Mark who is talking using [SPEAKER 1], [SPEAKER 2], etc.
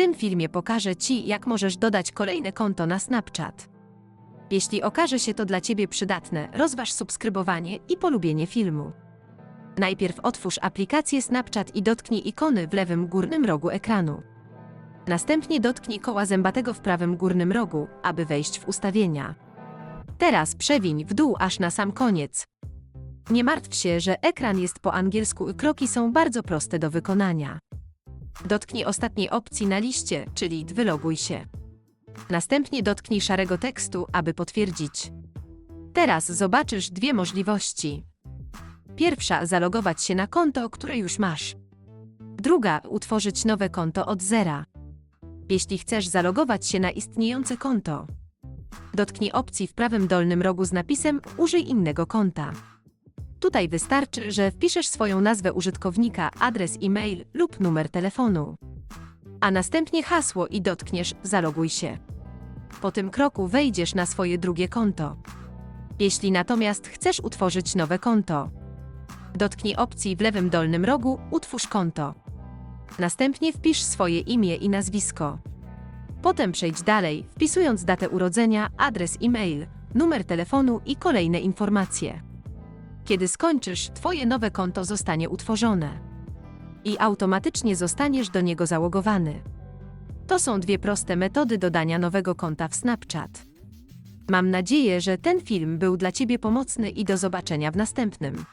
[SPEAKER 1] tym filmie pokażę Ci, jak możesz dodać kolejne konto na Snapchat. Jeśli okaże się to dla Ciebie przydatne, rozważ subskrybowanie i polubienie filmu. Najpierw otwórz aplikację Snapchat i dotknij ikony w lewym górnym rogu ekranu. Następnie dotknij koła zębatego w prawym górnym rogu, aby wejść w ustawienia. Teraz przewiń w dół aż na sam koniec. Nie martw się, że ekran jest po angielsku i kroki są bardzo proste do wykonania. Dotknij ostatniej opcji na liście, czyli wyloguj się. Następnie dotknij szarego tekstu, aby potwierdzić. Teraz zobaczysz dwie możliwości. Pierwsza zalogować się na konto, które już masz. Druga utworzyć nowe konto od zera. Jeśli chcesz zalogować się na istniejące konto, dotknij opcji w prawym dolnym rogu z napisem Użyj innego konta. Tutaj wystarczy, że wpiszesz swoją nazwę użytkownika, adres e-mail lub numer telefonu. A następnie hasło i dotkniesz Zaloguj się. Po tym kroku wejdziesz na swoje drugie konto. Jeśli natomiast chcesz utworzyć nowe konto, dotknij opcji w lewym dolnym rogu Utwórz konto. Następnie wpisz swoje imię i nazwisko. Potem przejdź dalej, wpisując datę urodzenia, adres e-mail, numer telefonu i kolejne informacje. Kiedy skończysz, Twoje nowe konto zostanie utworzone i automatycznie zostaniesz do niego zalogowany. To są dwie proste metody dodania nowego konta w Snapchat. Mam nadzieję, że ten film był dla Ciebie pomocny i do zobaczenia w następnym.